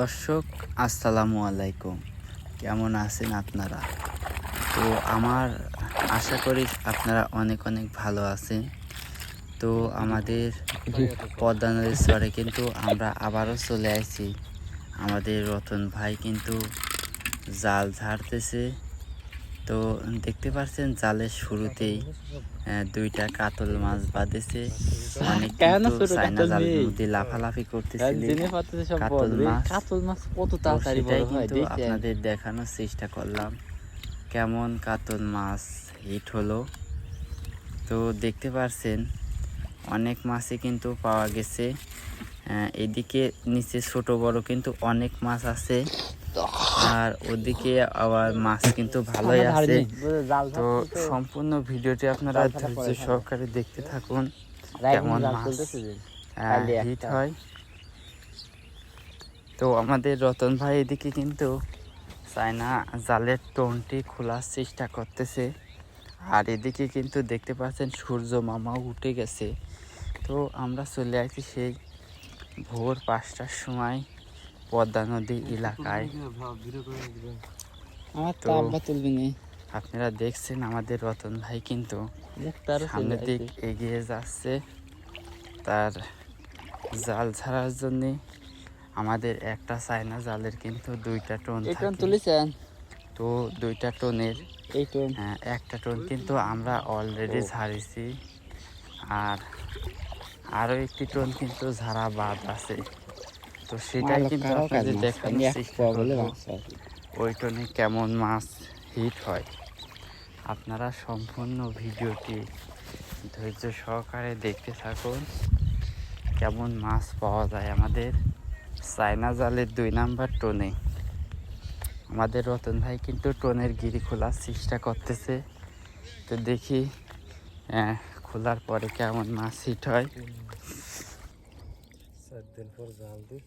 দর্শক, আসসালামু আলাইকুম। কেমন আছেন আপনারা? তো আমার আশা করি আপনারা অনেক অনেক ভালো আছেন। তো আমাদের পদ্মা নদীর স্বরে কিন্তু আমরা আবারও চলে আসি আমাদের রতন ভাই কিন্তু জাল ঝাড়তেছে। তো দেখতে পাচ্ছেন জালের শুরুতেই দুইটা কাতল মাছ বাঁধেছে। অনেক কেন কিন্তু ছোট চায়না জালের মধ্যে লাফালাফি করতেছিল দিনে কাতল মাছ। কাতল মাছ কত তাড়াতাড়ি বড় হয় আপনাদের দেখানোর চেষ্টা করলাম। কেমন কাতল মাছ হিট হলো। তো দেখতে পারছেন অনেক মাছই কিন্তু পাওয়া গেছে। এদিকে নিচে ছোট বড় কিন্তু অনেক মাছ আছে। আর ওদিকে আবার মাছ কিন্তু ভালোই আছে। তো সম্পূর্ণ ভিডিওটি আপনারা ধৈর্য সহকারে দেখতে থাকুন কেমন মাছ? হিট হয়। তো আমাদের রতন ভাই এদিকে কিন্তু চায়না জালের টোনটি খোলার চেষ্টা করতেছে। আর এদিকে কিন্তু দেখতে পাচ্ছেন সূর্য মামাও উঠে গেছে। তো আমরা চলে আসি সেই ভোর পাঁচটার সময়। পদ্মা নদী এলাকায়। তো- আপনারা দেখছেন আমাদের রতন ভাই কিন্তু সামনের দিক এগিয়ে যাচ্ছে। তার জাল ছাড়ার জন্যে আমাদের একটা চায়না জালের কিন্তু দুইটা টোন তুলেছেন? তো দুইটা টোনের এই টোন। আহ, একটা টোন কিন্তু আমরা অলরেডি ও। ঝাড়িছি। আর আরও একটি টোন কিন্তু ঝাড়া বাদ আছে। তো সেটাই কিন্তু আপনাদের দেখানোর চেষ্টা করব। মাছ ওই টোনে কেমন মাছ হিট হয়? আপনারা সম্পূর্ণ ভিডিওটি ধৈর্য সহকারে দেখতে থাকুন। কেমন মাছ পাওয়া যায় আমাদের চায়না জালের দুই নাম্বার টোনে। আমাদের রতন ভাই কিন্তু টোনের গিরি খোলার চেষ্টা করতেছে। তো দেখি খোলার পরে কেমন মাছ হিট হয়। দিন পর জাল দিই।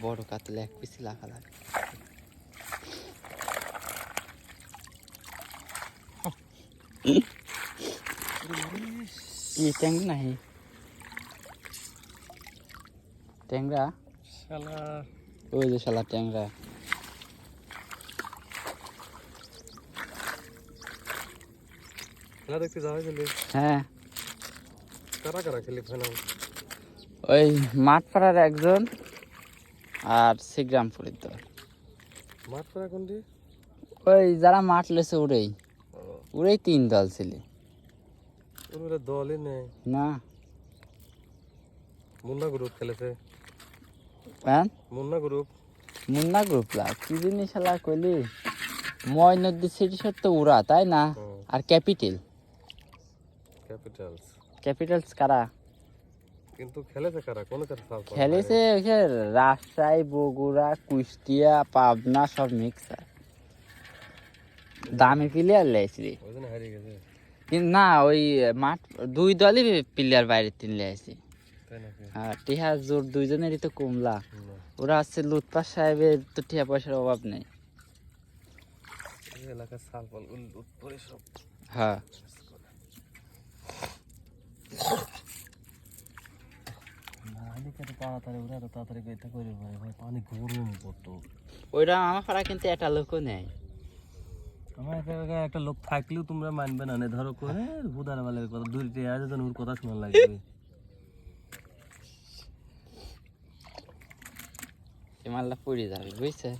বড় কাতলে এক পিসি লাখা লাগে। কি ট্যাংরা নাহি? ট্যাংরা ওই যে শালা ট্যাংরা খেলা দেখতে যাওয়া গেলে হ্যাঁ। কারা কারা খেলি ফাইনাল ওই মাঠ পাড়ার একজন আর শ্রীগ্রামপুরের দল। মাঠ কোনটি? ওই যারা মাঠ লেছে উড়েই। উড়েই তিন দল ছিল। দলই নেই। না। মুন্না গ্রুপ খেলেছে। হ্যাঁ? মুন্না গ্রুপ। মুন্না গ্রুপ লা কি জিনিস শালা কইলি? ময়নদ্দি সিটি তো উড়া তাই না? আর ক্যাপিটাল। ক্যাপিটালস। ক্যাপিটালস কারা? কিন্তু খেলেছে কারা? কোন খেলেছে রাজশাহী বগুড়া কুষ্টিয়া পাবনা সব মিক্স দামি প্লেয়ার লেছি না ওই মাঠ দুই দলই প্লেয়ার বাইরে তিন লেছি টিহা জোর দুইজনেরই তো কমলা। ওরা হচ্ছে লুৎপাত সাহেবের তো টিহা পয়সার অভাব নেই। এলাকার সাল পাল তাড়াতাড়ি উঠে এত তাড়াতাড়ি এটা করে ভাই ভাই পানি গরম কত। ওইটা আমার পাড়া কিন্তু একটা লোকও নেই। আমার একটা লোক থাকলেও তোমরা মানবে না ধরো করে হুদার বেলার কথা দূর আজ ওর কথা শোনা লাগবে। মাল্লা পড়ে যাবে বুঝছে?